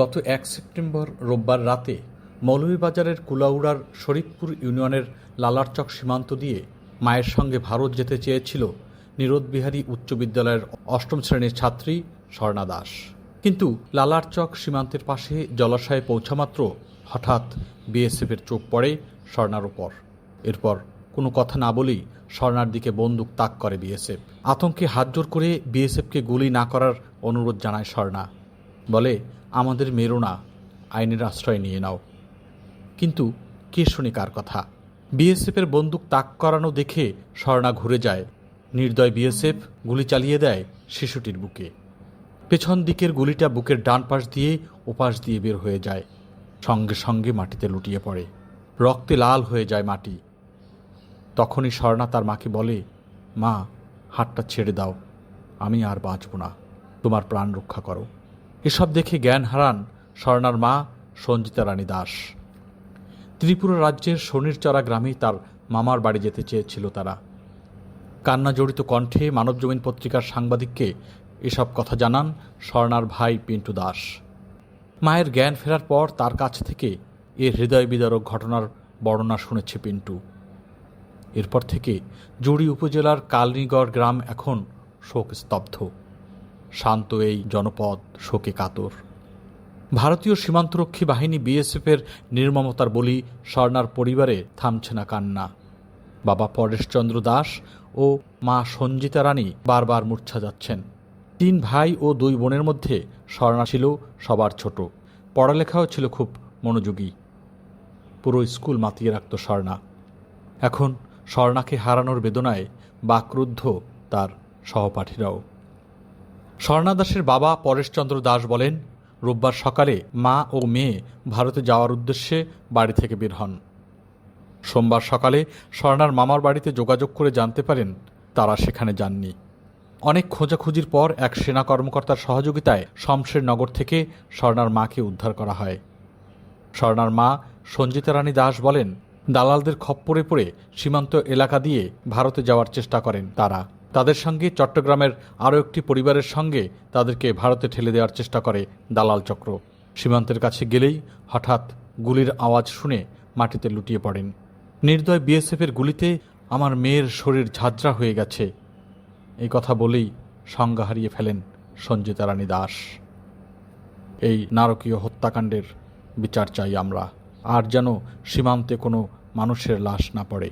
গত এক সেপ্টেম্বর রোববার রাতে মৌলভীবাজারের কুলাউড়ার শরীফপুর ইউনিয়নের লালারচক সীমান্ত দিয়ে মায়ের সঙ্গে ভারত যেতে চেয়েছিল নিরোধবিহারী উচ্চ বিদ্যালয়ের অষ্টম শ্রেণির ছাত্রী স্বর্ণা দাস। কিন্তু লালারচক সীমান্তের পাশে জলাশয়ে পৌঁছামাত্র হঠাৎ বিএসএফের চোখ পড়ে স্বর্ণার ওপর এরপর কোনো কথা না বলেই স্বর্ণার দিকে বন্দুক তাক করে বিএসএফ। আতঙ্কে হাতজোর করে বিএসএফকে গুলি না করার অনুরোধ জানায় স্বর্ণা। বলে আমাদের মেরো না, আইনের আশ্রয় নিয়ে নাও। কিন্তু কে শুনে কার কথা? বিএসএফের বন্দুক তাক করানো দেখে স্বর্ণা ঘুরে যায়। নির্দয় বিএসএফ গুলি চালিয়ে দেয় শিশুটির বুকে। পেছন দিকের গুলিটা বুকের ডান পাশ দিয়ে ওপাশ দিয়ে বের হয়ে যায়। সঙ্গে সঙ্গে মাটিতে লুটিয়ে পড়ে। রক্তে লাল হয়ে যায় মাটি। তখনই স্বর্ণা তার মাকে বলে, মা, হাতটা ছেড়ে দাও। আমি আর বাঁচব না। তোমার প্রাণ রক্ষা করো। এসব দেখে জ্ঞান হারান স্বর্ণার মা সঞ্জিতা রানী দাস। ত্রিপুরা রাজ্যের শনিরচরা গ্রামে তার মামার বাড়ি যেতে চেয়েছিল তারা। কান্না জড়িত কণ্ঠে মানবজমিন পত্রিকার সাংবাদিককে এসব কথা জানান স্বর্ণার ভাই পিন্টু দাস। মায়ের জ্ঞান ফেরার পর তার কাছ থেকে এ হৃদয় বিদারক ঘটনার বর্ণনা শুনেছে পিন্টু। এরপর থেকে জুড়ি উপজেলার কালনিগড় গ্রাম এখন শোক স্তব্ধ শান্ত এই জনপদ শোকে কাতর। ভারতীয় সীমান্তরক্ষী বাহিনী বিএসএফের নির্মমতার বলি স্বর্ণার পরিবারে থামছে না কান্না। বাবা পরেশচন্দ্র দাস ও মা সঞ্জিতা রানী বারবার মূর্ছা যাচ্ছেন। তিন ভাই ও দুই বোনের মধ্যে স্বর্ণা ছিল সবার ছোট। পড়ালেখাও ছিল খুব মনোযোগী। পুরো স্কুল মাতিয়ে রাখত স্বর্ণা। এখন স্বর্ণাকে হারানোর বেদনায় বাক্রুদ্ধ তার সহপাঠীরাও। স্বর্ণা দাসের বাবা পরেশচন্দ্র দাস বলেন, রোববার সকালে মা ও মেয়ে ভারতে যাওয়ার উদ্দেশ্যে বাড়ি থেকে বের হন। সোমবার সকালে স্বর্ণার মামার বাড়িতে যোগাযোগ করে জানতে পারেন তারা সেখানে যাননি। অনেক খোঁজাখুঁজির পর এক সেনা কর্মকর্তার সহযোগিতায় শমশেরনগর থেকে স্বর্ণার মাকে উদ্ধার করা হয়। স্বর্ণার মা সঞ্জিতা রানী দাস বলেন, দালালদের খপ্পরে পড়ে সীমান্ত এলাকা দিয়ে ভারতে যাওয়ার চেষ্টা করেন তারা। তাদের সঙ্গে চট্টগ্রামের আরও একটি পরিবারের সঙ্গে তাদেরকে ভারতে ঠেলে দেওয়ার চেষ্টা করে দালাল চক্র। সীমান্তের কাছে গেলেই হঠাৎ গুলির আওয়াজ শুনে মাটিতে লুটিয়ে পড়েন। নির্দয় বিএসএফের গুলিতে আমার মেয়ের শরীর ঝাঁঝরা হয়ে গেছে। এই কথা বলেই সংজ্ঞা হারিয়ে ফেলেন সঞ্জিতা রানী দাস। এই নারকীয় হত্যাকাণ্ডের বিচার চাই আমরা। আর যেন সীমান্তে কোনো মানুষের লাশ না পড়ে।